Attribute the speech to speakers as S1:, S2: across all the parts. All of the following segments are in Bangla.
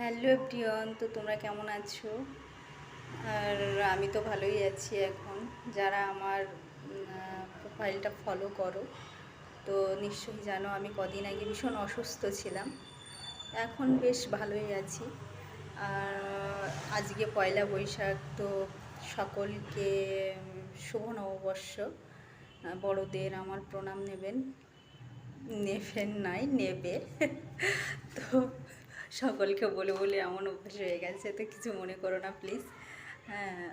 S1: হ্যালো প্রিয়ন, তো তোমরা কেমন আছো? আর আমি তো ভালোই আছি এখন। যারা আমার প্রোফাইলটা ফলো করো, তো নিশ্চয়ই জানো আমি কদিন আগে ভীষণ অসুস্থ ছিলাম। এখন বেশ ভালোই আছি। আর আজকে পয়লা বৈশাখ, তো সকলকে শুভ নববর্ষ। বড়দের আমার প্রণাম নেবেন। নেবেন নাই, নেবে। তো সকলকে বলে বলে এমন অভ্যেস হয়ে গেছে, তো কিছু মনে করো না প্লিজ হ্যাঁ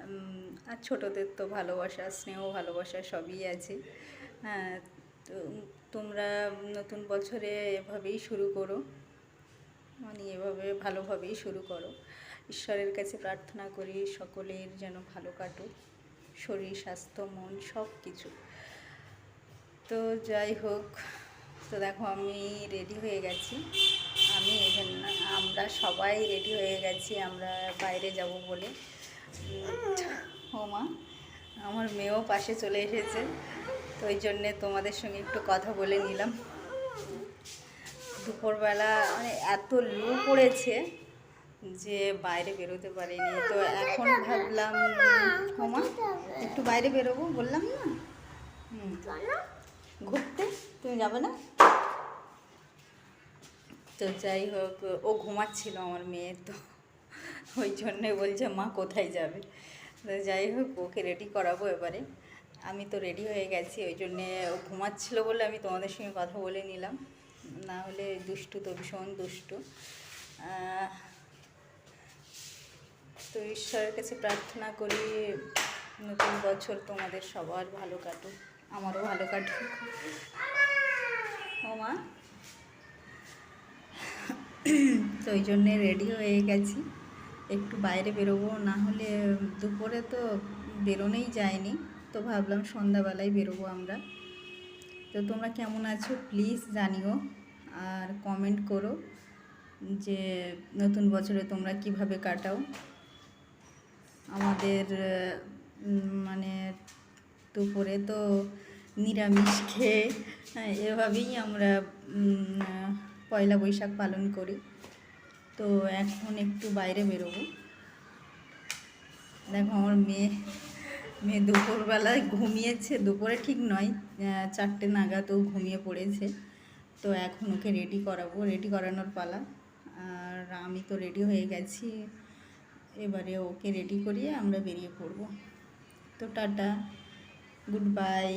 S1: আর ছোটোদের তো ভালোবাসা, স্নেহ, ভালোবাসা সবই আছে। হ্যাঁ তো তোমরা নতুন বছরে এভাবেই শুরু করো। মানে এভাবে ভালোভাবেই শুরু করো। ঈশ্বরের কাছে প্রার্থনা করি সকলের যেন ভালো কাটুক, শরীর, স্বাস্থ্য, মন সব কিছু তো যাই হোক, তো দেখো আমি রেডি হয়ে গেছি। আমরা সবাই রেডি হয়ে গেছি, আমরা বাইরে যাব বলে। ও মা, আমার মেয়েও পাশে চলে এসেছে, তো ওই জন্যে তোমাদের সঙ্গে একটু কথা বলে নিলাম। দুপুরবেলা মানে এত লু পড়েছে যে বাইরে বেরোতে পারিনি, তো এখন ভাবলাম ওমা একটু বাইরে বেরোবো বললাম না। হুম। ঘুরতে? তুমি যাবে না? তো যাই হোক, ও ঘুমাচ্ছিল আমার মেয়ে তো। ওই জন্যে বলছে, মা, কোথায় যাবে? তো যাই হোক, ওকে রেডি করাবো এবারে। আমি তো রেডি হয়ে গেছি, ওই জন্যে ও ঘুমাচ্ছিল বলে আমি তোমাদের সঙ্গে কথা বলে নিলাম। না হলে দুষ্টু তো ভীষণ দুষ্টু। তো ঈশ্বরের কাছে প্রার্থনা করি, নতুন বছর তোমাদের সবার ভালো কাটুক, আমারও ভালো কাটুক। তো ওই জন্যে রেডি হয়ে গেছি। একটু বাইরে বেরোবো না হলে দুপুরে তো বেরোনোই যায়নি। তো ভাবলাম সন্ধ্যাবেলায় বেরোবো আমরা। তো তোমরা কেমন আছো? প্লিজ জানিও আর কমেন্ট করো যে নতুন বছরে তোমরা কীভাবে কাটাও। আমাদের মানে দুপুরে তো নিরামিষ খেয়ে হ্যাঁ, এভাবেই আমরা পয়লা বৈশাখ পালন করি। তো এখন একটু বাইরে বেরোবো। দেখো আমার মেয়ে মেয়ে দুপুরবেলায় ঘুমিয়েছে। দুপুরে ঠিক নয় চারটে নাগাদ ও ঘুমিয়ে পড়েছে। তো এখন ওকে রেডি করাবো রেডি করানোর পালা। আর আমি তো রেডি হয়ে গেছি। এবারে ওকে রেডি করিয়ে আমরা বেরিয়ে পড়ব। তো টাটা, গুড বাই।